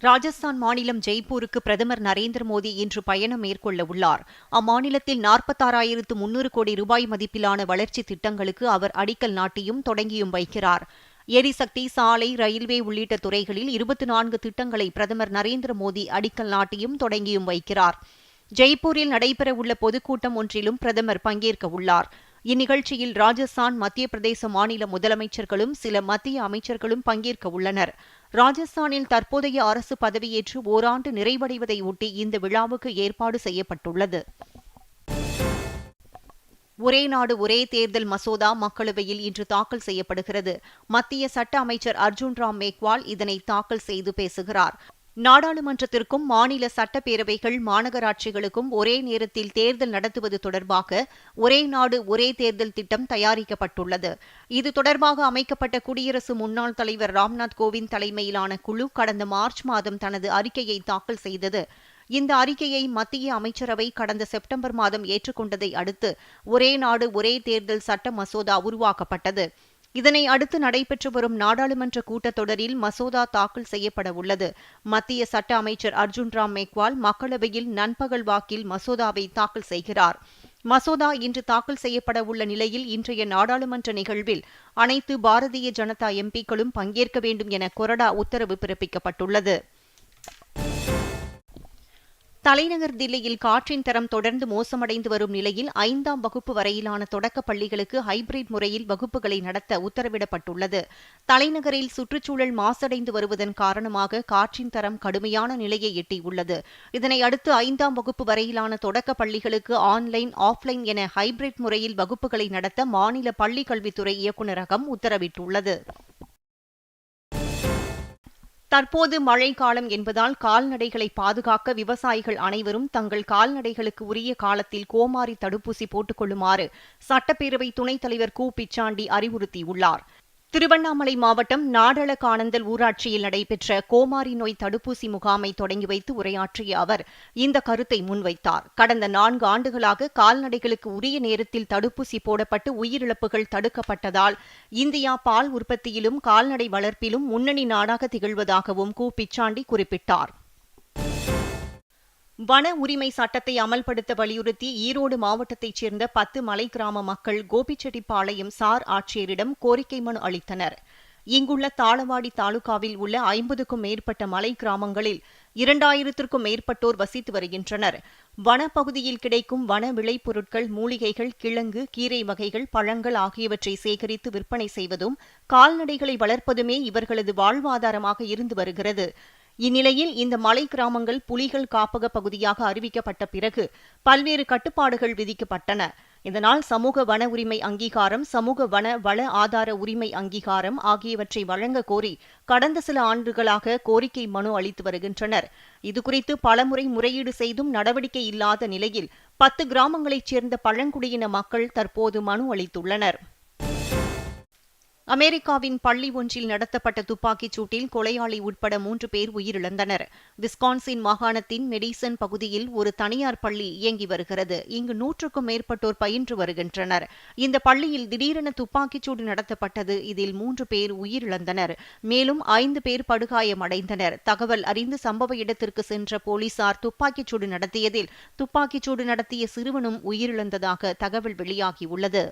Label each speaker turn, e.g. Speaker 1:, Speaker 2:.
Speaker 1: ராஜஸ்தான் மாநிலம் ஜெய்ப்பூருக்கு பிரதமர் நரேந்திர மோடி இன்று பயணம் மேற்கொள்ள உள்ளார் அம்மாநிலத்தில் நாற்பத்தாறாயிரத்து முன்னூறு கோடி ரூபாய் மதிப்பிலான வளர்ச்சி திட்டங்களுக்கு அவர் அடிக்கல் நாட்டியும் தொடங்கியும் வைக்கிறார். எரிசக்தி சாலை ரயில்வே உள்ளிட்ட துறைகளில் இருபத்தி நான்கு திட்டங்களை பிரதமர் நரேந்திர மோடி அடிக்கல் நாட்டியும் தொடங்கியும் வைக்கிறார். ஜெய்ப்பூரில் நடைபெறவுள்ள பொதுக்கூட்டம் ஒன்றிலும் பிரதமர் பங்கேற்க உள்ளார் இந்நிகழ்ச்சியில் ராஜஸ்தான் மத்திய பிரதேச மாநில முதலமைச்சர்களும் சில மத்திய அமைச்சர்களும் பங்கேற்க உள்ளனர். ராஜஸ்தானில் தற்போதைய அரசு பதவியேற்று ஓராண்டு நிறைவடைவதை ஒட்டி இந்த விழாவுக்கு ஏற்பாடு செய்யப்பட்டுள்ளது. ஒரே நாடு ஒரே தேர்தல் மசோதா மக்களவையில் இன்று தாக்கல் செய்யப்படுகிறது. மத்திய சட்ட அமைச்சர் அர்ஜுன் ராம் மேக்வால் இதனை தாக்கல் செய்து பேசுகிறார். நாடாளுமன்றத்திற்கும் மாநில சட்டப்பேரவைகள் மாநகராட்சிகளுக்கும் ஒரே நேரத்தில் தேர்தல் நடத்துவது தொடர்பாக ஒரே நாடு ஒரே தேர்தல் திட்டம் தயாரிக்கப்பட்டுள்ளது. இது தொடர்பாக அமைக்கப்பட்ட குடியரசு முன்னாள் தலைவர் ராம்நாத் கோவிந்த் தலைமையிலான குழு கடந்த மார்ச் மாதம் தனது அறிக்கையை தாக்கல் செய்தது. இந்த அறிக்கையை மத்திய அமைச்சரவை கடந்த செப்டம்பர் மாதம் ஏற்றுக்கொண்டதை அடுத்து ஒரே நாடு ஒரே தேர்தல் சட்ட மசோதா உருவாக்கப்பட்டது. இதனை அடுத்து நடைபெற்று வரும் நாடாளுமன்ற கூட்டத்தொடரில் மசோதா தாக்கல் செய்யப்பட உள்ளது. மத்திய சட்ட அமைச்சர் அர்ஜுன் ராம் மேக்வால் மக்களவையில் நண்பகல் வாக்கில் மசோதாவை தாக்கல் செய்கிறார். மசோதா இன்று தாக்கல் செய்யப்பட உள்ள நிலையில் இன்றைய நாடாளுமன்ற நிகழ்வில் அனைத்து பாரதிய ஜனதா எம்பிக்களும் பங்கேற்க வேண்டும் என கொறடா உத்தரவு பிறப்பிக்கப்பட்டுள்ளது. தலைநகர் தில்லியில் காற்றின் தரம் தொடர்ந்து மோசமடைந்து வரும் நிலையில் ஐந்தாம் வகுப்பு வரையிலான தொடக்கப் பள்ளிகளுக்கு ஹைபிரிட் முறையில் வகுப்புகளை நடத்த உத்தரவிடப்பட்டுள்ளது. தலைநகரில் சுற்றுச்சூழல் மாசடைந்து வருவதன் காரணமாக காற்றின் தரம் கடுமையான நிலையை எட்டியுள்ளது. இதனை அடுத்து ஐந்தாம் வகுப்பு வரையிலான தொடக்கப் பள்ளிகளுக்கு ஆன்லைன் ஆஃப்லைன் என ஹைபிரிட் முறையில் வகுப்புகளை நடத்த மாநில பள்ளிக் கல்வித்துறை இயக்குநரகம் உத்தரவிட்டுள்ளது. தற்போது மழைக்காலம் என்பதால் கால்நடைகளை பாதுகாக்க விவசாயிகள் அனைவரும் தங்கள் கால்நடைகளுக்கு உரிய காலத்தில் கோமாரி தடுப்பூசி போட்டுக் கொள்ளுமாறு சட்டப்பேரவை துணைத் தலைவர் கு. பிச்சாண்டி அறிவுறுத்தியுள்ளார். திருவண்ணாமலை மாவட்டம் நாடளகானந்தல் ஊராட்சியில் நடைபெற்ற கோமாரி நோய் தடுப்பூசி முகாமை தொடங்கி வைத்து உரையாற்றிய அவர் இந்த கருத்தை முன்வைத்தார். கடந்த நான்கு ஆண்டுகளாக கால்நடைகளுக்கு உரிய நேரத்தில் தடுப்பூசி போடப்பட்டு உயிரிழப்புகள் தடுக்கப்பட்டதால் இந்தியா பால் உற்பத்தியிலும் கால்நடை வளர்ப்பிலும் முன்னணி நாடாக திகழ்வதாகவும் கு. பிச்சாண்டி குறிப்பிட்டார். வன உரிமை சட்டத்தை அமல்படுத்த வலியுறுத்தி ஈரோடு மாவட்டத்தைச் சேர்ந்த பத்து மலை கிராம மக்கள் கோபிச்செட்டிப்பாளையம் சார் ஆட்சியரிடம் கோரிக்கை மனு அளித்தனர். இங்குள்ள தாளவாடி தாலுகாவில் உள்ள ஐம்பதுக்கும் மேற்பட்ட மலை கிராமங்களில் இரண்டாயிரத்திற்கும் மேற்பட்டோர் வசித்து வருகின்றனர். வனப்பகுதியில் கிடைக்கும் வன விளைபொருட்கள் மூலிகைகள் கிழங்கு கீரை வகைகள் பழங்கள் ஆகியவற்றை சேகரித்து விற்பனை செய்வதும் கால்நடைகளை வளர்ப்பதுமே இவர்களது வாழ்வாதாரமாக இருந்து வருகிறது. இந்நிலையில் இந்த மலை கிராமங்கள் புலிகள் காப்பக பகுதியாக அறிவிக்கப்பட்ட பிறகு பல்வேறு கட்டுப்பாடுகள் விதிக்கப்பட்டன. இதனால் சமூக வன உரிமை அங்கீகாரம் சமூக வன வள ஆதார உரிமை அங்கீகாரம் ஆகியவற்றை வழங்க கோரி கடந்த சில ஆண்டுகளாக கோரிக்கை மனு அளித்து வருகின்றனர். இதுகுறித்து பலமுறை முறையீடு செய்தும் நடவடிக்கை இல்லாத நிலையில் பத்து கிராமங்களைச் சேர்ந்த பழங்குடியின மக்கள் தற்போது மனு அளித்துள்ளனர். அமெரிக்காவின் பள்ளி ஒன்றில் நடத்தப்பட்ட துப்பாக்கிச் சூட்டில் கொலையாளி உட்பட மூன்று பேர் உயிரிழந்தனர். விஸ்கான்சின் மாகாணத்தின் மெடிசன் பகுதியில் ஒரு தனியார் பள்ளி இயங்கி வருகிறது. இங்கு நூற்றுக்கும் மேற்பட்டோர் பயின்று வருகின்றனர். இந்த பள்ளியில் திடீரென துப்பாக்கிச் சூடு நடத்தப்பட்டது. இதில் மூன்று பேர் உயிரிழந்தனர். மேலும் ஐந்து பேர் படுகாயமடைந்தனர் தகவல் அறிந்து சம்பவ இடத்திற்கு சென்ற போலீசார் துப்பாக்கிச் சூடு நடத்தியதில் துப்பாக்கிச் சூடு நடத்திய சிறுவனும் உயிரிழந்ததாக தகவல் வெளியாகியுள்ளது.